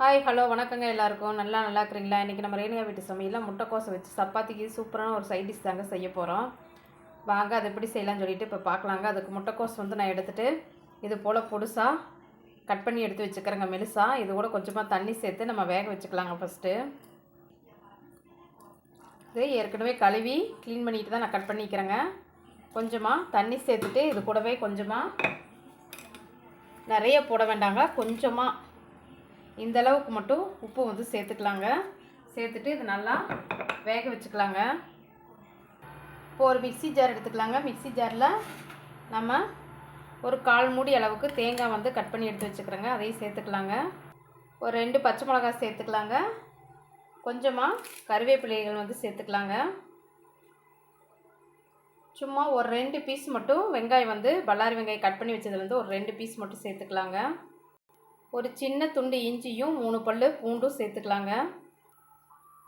Hi hello வணக்கங்க எல்லாருக்கும். நல்லா நல்லா இருக்கிறீங்களா? இன்றைக்கி நம்ம ரேணுகா வீட்டு சமையலில் முட்டைக்கோசை வச்சு சப்பாத்திக்கு சூப்பரான ஒரு சைட் டிஷ் தாங்க செய்ய போகிறோம் வாங்க அதை எப்படி செய்யலாம்னு சொல்லிட்டு இப்போ பார்க்கலாங்க அதுக்கு முட்டைக்கோஸ் வந்து நான் எடுத்துகிட்டு இது போல் பொடுசாக கட் பண்ணி எடுத்து வச்சுக்கிறேங்க மெலுசாக இது கூட கொஞ்சமாக தண்ணி சேர்த்து நம்ம வேக வச்சுக்கலாங்க ஃபஸ்ட்டு இது ஏற்கனவே கழுவி க்ளீன் பண்ணிட்டு தான் நான் கட் பண்ணிக்கிறேங்க. கொஞ்சமாக தண்ணி சேர்த்துட்டு இது கூடவே கொஞ்சமாக நிறைய போட வேண்டாங்க. கொஞ்சமாக இந்த அளவுக்கு மட்டும் உப்பு வந்து சேர்த்துக்கலாங்க. சேர்த்துட்டு இது நல்லா வேக வச்சுக்கலாங்க. இப்போ ஒரு மிக்சி ஜார் எடுத்துக்கலாங்க. மிக்சி ஜாரில் நம்ம ஒரு கால் மூடி அளவுக்கு தேங்காய் வந்து கட் பண்ணி எடுத்து வச்சுக்கிறோங்க. அதையும் சேர்த்துக்கலாங்க. ஒரு ரெண்டு பச்சை மிளகாய் சேர்த்துக்கலாங்க. கொஞ்சமாக கருவேப்பிலைகள் வந்து சேர்த்துக்கலாங்க. சும்மா ஒரு ரெண்டு பீஸ் மட்டும் வெங்காயம் வந்து பல்லாரி வெங்காயம் கட் பண்ணி வச்சதுலேருந்து ஒரு ரெண்டு பீஸ் மட்டும் சேர்த்துக்கலாங்க. ஒரு சின்ன துண்டு இஞ்சியும் மூணு பல் பூண்டும் சேர்த்துக்கலாங்க.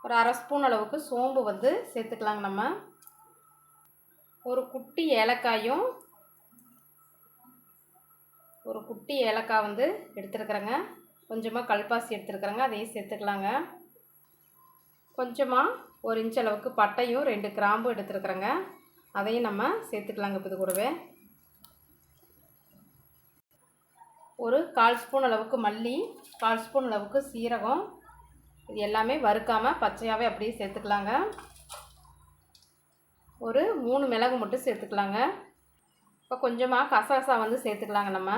ஒரு அரை ஸ்பூன் அளவுக்கு சோம்பு வந்து சேர்த்துக்கலாங்க நம்ம. ஒரு குட்டி ஏலக்காயும் ஒரு குட்டி ஏலக்காய் வந்து எடுத்துருக்குறேங்க. கொஞ்சமாக கல்பாசி எடுத்துருக்குறேங்க அதையும் சேர்த்துக்கலாங்க. கொஞ்சமாக ஒரு இன்ச் அளவுக்கு பட்டையும் ரெண்டு கிராம்பும் எடுத்துருக்குறேங்க. அதையும் நம்ம சேர்த்துக்கலாங்க இப்போ இது கூடவே. ஒரு கால் ஸ்பூன் அளவுக்கு மல்லி கால் ஸ்பூன் அளவுக்கு சீரகம். இது எல்லாமே வறுக்காமல் பச்சையாகவே அப்படியே சேர்த்துக்கலாங்க. ஒரு மூணு மிளகு மட்டும் சேர்த்துக்கலாங்க. இப்போ கொஞ்சமாக கசகசா வந்து சேர்த்துக்கலாங்க நம்ம.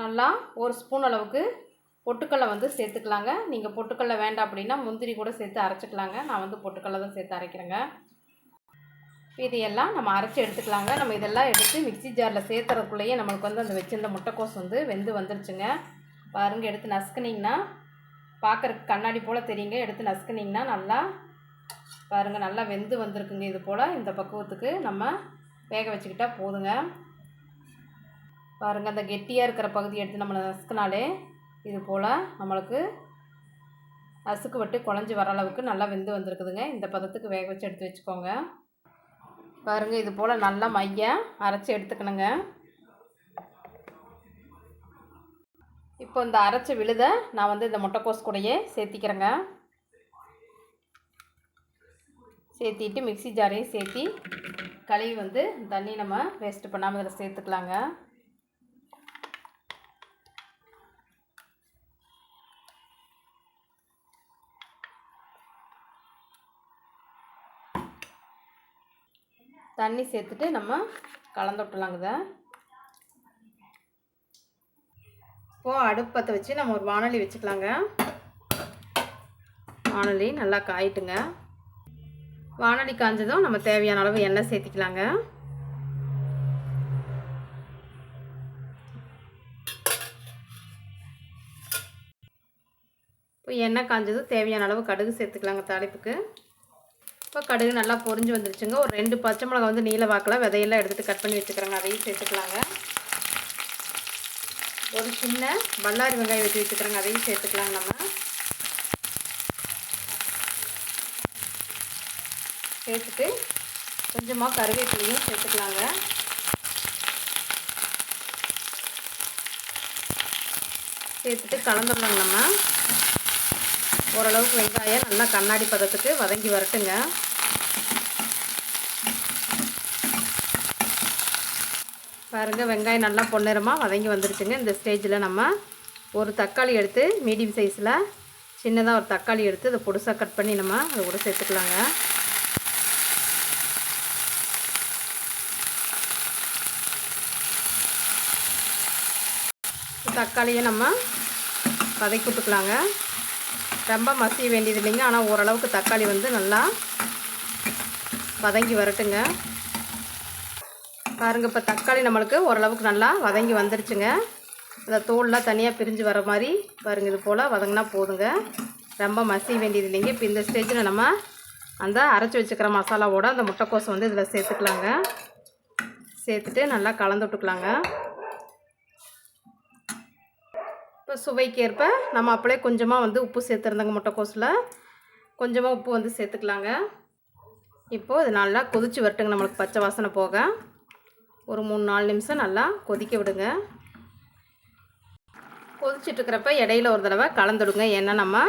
நல்லா ஒரு ஸ்பூன் அளவுக்கு பொட்டுக்கடலை வந்து சேர்த்துக்கலாங்க. நீங்கள் பொட்டுக்கடலை வேண்டாம் அப்படின்னா முந்திரி கூட சேர்த்து அரைச்சிக்கலாங்க. நான் வந்து பொட்டுக்கடலை தான் சேர்த்து அரைக்கிறேங்க. இதையெல்லாம் நம்ம அரைச்சி எடுத்துக்கலாங்க. நம்ம இதெல்லாம் எடுத்து மிக்சி ஜாரில் சேர்த்துறதுக்குள்ளேயே நம்மளுக்கு வந்து அந்த வச்சிருந்த முட்டைக்கோஸ் வந்து வெந்து வந்துருச்சுங்க. பாருங்க எடுத்து நசுக்குனிங்கன்னா பார்க்குறக்கு கண்ணாடி போல் தெரியுங்க. எடுத்து நசுக்குனிங்கன்னா நல்லா பாருங்கள் நல்லா வெந்து வந்திருக்குங்க இது போல். இந்த பக்குவத்துக்கு நம்ம வேக வச்சுக்கிட்டால் போதுங்க. பாருங்கள் அந்த கெட்டியாக இருக்கிற பகுதி எடுத்து நம்மளை நசுக்குனாலே இது போல் நம்மளுக்கு நசுக்கு விட்டு குழஞ்சி வர அளவுக்கு நல்லா வெந்து வந்திருக்குதுங்க. இந்த பதத்துக்கு வேக வச்சு எடுத்து வச்சுக்கோங்க. பாருங்கள் இது போல் நல்லா மைய அரைச்சி எடுத்துக்கணுங்க. இப்போ இந்த அரைச்ச விழுத நான் வந்து இந்த முட்டைக்கோஸ் கூடையே சேர்த்திக்கிறேங்க. சேர்த்திட்டு மிக்ஸி ஜாரையும் சேர்த்தி கழுவி வந்து தண்ணி நம்ம வேஸ்ட்டு பண்ணாமல் இதில் சேர்த்துக்கலாங்க. தண்ணி சேர்த்துட்டு நம்ம கலந்து விட்டுலாங்க இதை. இப்போது அடுப்பத்தை வச்சு நம்ம ஒரு வானொலி வச்சுக்கலாங்க. வானொலி நல்லா காயிட்டுங்க. வானொலி காஞ்சதும் நம்ம தேவையான அளவு எண்ணெய் சேர்த்திக்கலாங்க. இப்போ எண்ணெய் காஞ்சதும் தேவையான அளவு கடுகு சேர்த்துக்கலாங்க தாளிப்புக்கு. இப்போ கடுகு நல்லா பொரிஞ்சு வந்துருச்சுங்க. ஒரு ரெண்டு பச்சை மிளகா வந்து நீல வாக்கில் விதையெல்லாம் எடுத்துகிட்டு கட் பண்ணி வச்சுக்கிறேங்க. அதையும் சேர்த்துக்கலாங்க. ஒரு சின்ன பல்லாரி வெங்காயம் வெட்டி வச்சுக்கிறேங்க. அதையும் சேர்த்துக்கலாங்க நம்ம. சேர்த்துட்டு கொஞ்சமாக கருவேப்பிலையும் சேர்த்துக்கலாங்க. சேர்த்துட்டு கலந்துடலாங்க நம்ம. ஓரளவுக்கு வெங்காயம் நல்லா கண்ணாடி பதத்துக்கு வதங்கி வரட்டுங்க. பாருங்கள் வெங்காயம் நல்லா பொன்னிறமாக வதங்கி வந்துருச்சுங்க. இந்த ஸ்டேஜில் நம்ம ஒரு தக்காளி எடுத்து மீடியம் சைஸில் சின்னதாக ஒரு தக்காளி எடுத்து அதை பொடுசாக கட் பண்ணி நம்ம அதை கூட சேர்த்துக்கலாங்க. தக்காளியை நம்ம வதக்கி விட்டுக்கலாங்க. ரொம்ப மசிய வேண்டியது இல்லைங்க ஆனால் ஓரளவுக்கு தக்காளி வந்து நல்லா வதங்கி வரட்டுங்க. பாருங்கள் இப்போ தக்காளி நம்மளுக்கு ஓரளவுக்கு நல்லா வதங்கி வந்துருச்சுங்க. இந்த தோல்லாம் தனியாக பிரிஞ்சு வர மாதிரி பாருங்கள் இது போல் வதங்கினா போதுங்க. ரொம்ப மசிய வேண்டியது இல்லைங்க இப்போ இந்த ஸ்டேஜில் நம்ம அந்த அரைச்சி வச்சுக்கிற மசாலாவோட அந்த முட்டைக்கோசை வந்து இதில் சேர்த்துக்கலாங்க. சேர்த்துட்டு நல்லா கலந்து விட்டுக்கலாங்க. இப்போ சுவைக்கேற்ப நம்ம அப்படியே கொஞ்சமாக வந்து உப்பு சேர்த்துருந்தோங்க முட்டைக்கோஸில். கொஞ்சமாக உப்பு வந்து சேர்த்துக்கலாங்க. இப்போது இது நல்லா கொதித்து வரட்டுங்க நம்மளுக்கு பச்சை வாசனை போக. ஒரு மூணு நாலு நிமிஷம் நல்லா கொதிக்க விடுங்க. கொதிச்சுட்டு இருக்கிறப்ப இடையில ஒரு தடவை கலந்துடுங்க. ஏன்னா நம்ம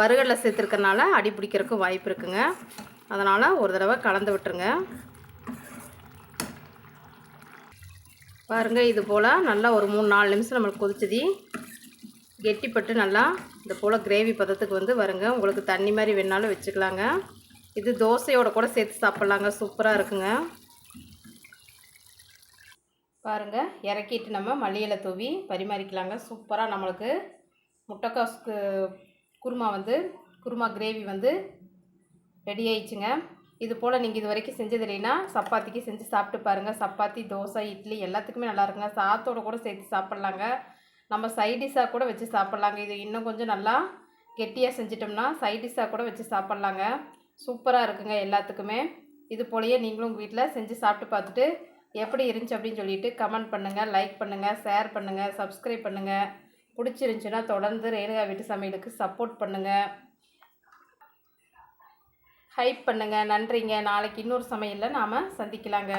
வறுகடலை சேர்த்துருக்கறனால அடி பிடிக்கிறதுக்கு வாய்ப்பு இருக்குங்க. அதனால் ஒரு தடவை கலந்து விட்டுருங்க. பாருங்கள் இது போல் நல்லா ஒரு மூணு நாலு நிமிஷம் நம்மளுக்கு கொதிச்சதி. கெட்டிப்பட்டு நல்லா இது போல் கிரேவி பதத்துக்கு வந்து வருங்க. உங்களுக்கு தண்ணி மாதிரி வேணாலும் வச்சுக்கலாங்க. இது தோசையோட கூட சேர்த்து சாப்பிட்லாங்க. சூப்பராக இருக்குங்க. பாருங்கள் இறக்கிட்டு நம்ம மல்லியில தூவி பரிமாறிக்கலாங்க. சூப்பராக நம்மளுக்கு முட்டைக்காசுக்கு குருமா வந்து குருமா கிரேவி வந்து ரெடி ஆயிடுச்சுங்க. இது போல் நீங்கள் இது வரைக்கும் செஞ்சது இல்லைன்னா சப்பாத்திக்கு செஞ்சு சாப்பிட்டு பாருங்கள் சப்பாத்தி தோசை இட்லி எல்லாத்துக்குமே நல்லா இருக்குங்க. சாத்தோட கூட சேர்த்து சாப்பிட்லாங்க. நம்ம சைடிஷாக கூட வச்சு சாப்பிட்லாங்க. இது இன்னும் கொஞ்சம் நல்லா கெட்டியாக செஞ்சிட்டோம்னா சைடிஷாக கூட வச்சு சாப்பிட்லாங்க. சூப்பராக இருக்குங்க எல்லாத்துக்குமே. இது போலயே நீங்களும் உங்கள் வீட்டில் செஞ்சு சாப்பிட்டு பார்த்துட்டு எப்படி இருந்துச்சு அப்படின்னு சொல்லிட்டு கமெண்ட் பண்ணுங்கள் லைக் பண்ணுங்கள் ஷேர் பண்ணுங்கள் சப்ஸ்கிரைப் பண்ணுங்கள் பிடிச்சிருந்துச்சுன்னா தொடர்ந்து ரேணுகா வீட்டு சமையலுக்கு சப்போர்ட் பண்ணுங்கள் ஹைப் பண்ணுங்கள் நன்றிங்க. நாளைக்கு இன்னொரு சமையலில் நாம் சந்திக்கலாங்க.